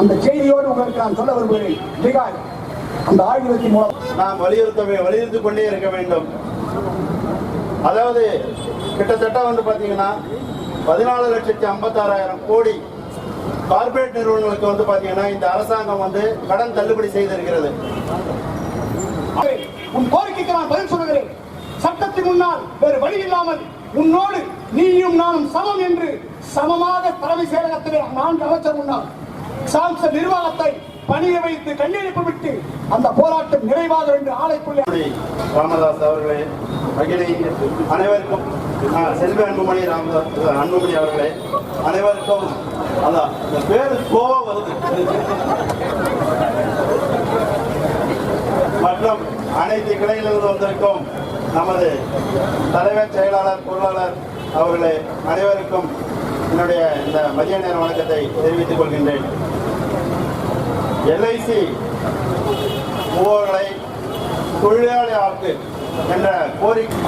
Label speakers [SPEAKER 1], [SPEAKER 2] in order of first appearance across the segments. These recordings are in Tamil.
[SPEAKER 1] அந்த செய்தியோடு உங்களுக்கு நான் சொல்ல விரும்புகிறேன். மிக அந்த ஆயுதத்தின் மூலம்.
[SPEAKER 2] நாம் வலியுறுத்த வலியுறுத்திக் கொண்டே இருக்க வேண்டும். அதாவது கிட்டத்தட்ட வந்து பாத்தீங்கன்னா பதினாலு லட்சத்தி ஐம்பத்தாறாயிரம் கோடி கார்ப்பரேட் நிறுவனங்களுக்கு வந்து பாத்தீங்கன்னா இந்த அரசாங்கம் வந்து கடன் தள்ளுபடி செய்திருக்கிறது.
[SPEAKER 1] உன் கோரிக்கைக்கு நான் பதில் சொல்லுகிறேன். சட்டத்தின் முன்னால் வேறு வழி இல்லாமல் உன்னோடு நீயும் நானும் சமம் என்று சமமாக தலைமை செயலகத்திலே நான்கு அமைச்சர் முன்னால் சாம்ச நிர்வாகத்தை பணிய வைத்து கண்ணீரிப்பு விட்டு அந்த போராட்டம் நிறைவாக என்று ஆலைக்குள்ளே
[SPEAKER 2] ராமதாஸ் அவர்களே மகிழி அனைவருக்கும் ஆ, செல்வி அன்புமணி ராமதாஸ் அன்புமணி அவர்களே அனைவருக்கும் அதான் இந்த பேரு கோவம் வருது. மற்றும் அனைத்து கிளையிலிருந்து வந்திருக்கும் நமது தலைவர் செயலாளர் பொருளாளர் அவர்களே அனைவருக்கும் என்னுடைய இந்த மதிய நேர வணக்கத்தை தெரிவித்துக் கொள்கின்றேன். எல்ஐசி மூவர்களை தொழிலாளி ஆக்கு என்ற கோரிக்கை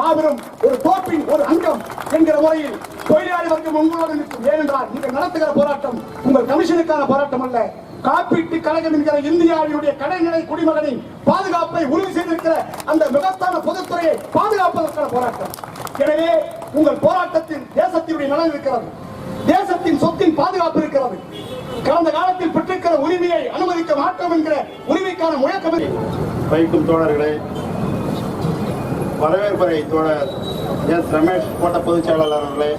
[SPEAKER 1] மாபெரும் ஒரு தோப்பின் ஒரு அங்கம் என்கிற முறையில் தொழிலாளி வர்க்கம் உங்களோடு நிற்கும். ஏனென்றால் நீங்கள் நடத்துகிற போராட்டம் உங்கள் கமிஷனுக்கான போராட்டம் அல்ல. காப்பீட்டு கழகம் என்கிற இந்தியாவினுடைய கடைநிலை குடிமகனின் பாதுகாப்பை உறுதி செய்திருக்கிற அந்த மிகத்தான பொதுத்துறையை பாதுகாப்பதற்கான போராட்டம். எனவே உங்கள் போராட்டத்தில் தேசத்தினுடைய நலன் இருக்கிறது. தேசத்தின் சொத்தின் பாதுகாப்பு இருக்கிறது. கடந்த காலத்தில் பெற்றிருக்கிற உரிமையை அனுமதிக்க மாட்டோம் என்கிற உரிமைக்கான முழக்கம்.
[SPEAKER 2] வைக்கும் தோழர்களே வரவேற்புரை தோழர் எஸ் ரமேஷ் கோட்ட பொதுச் செயலாளர்களே.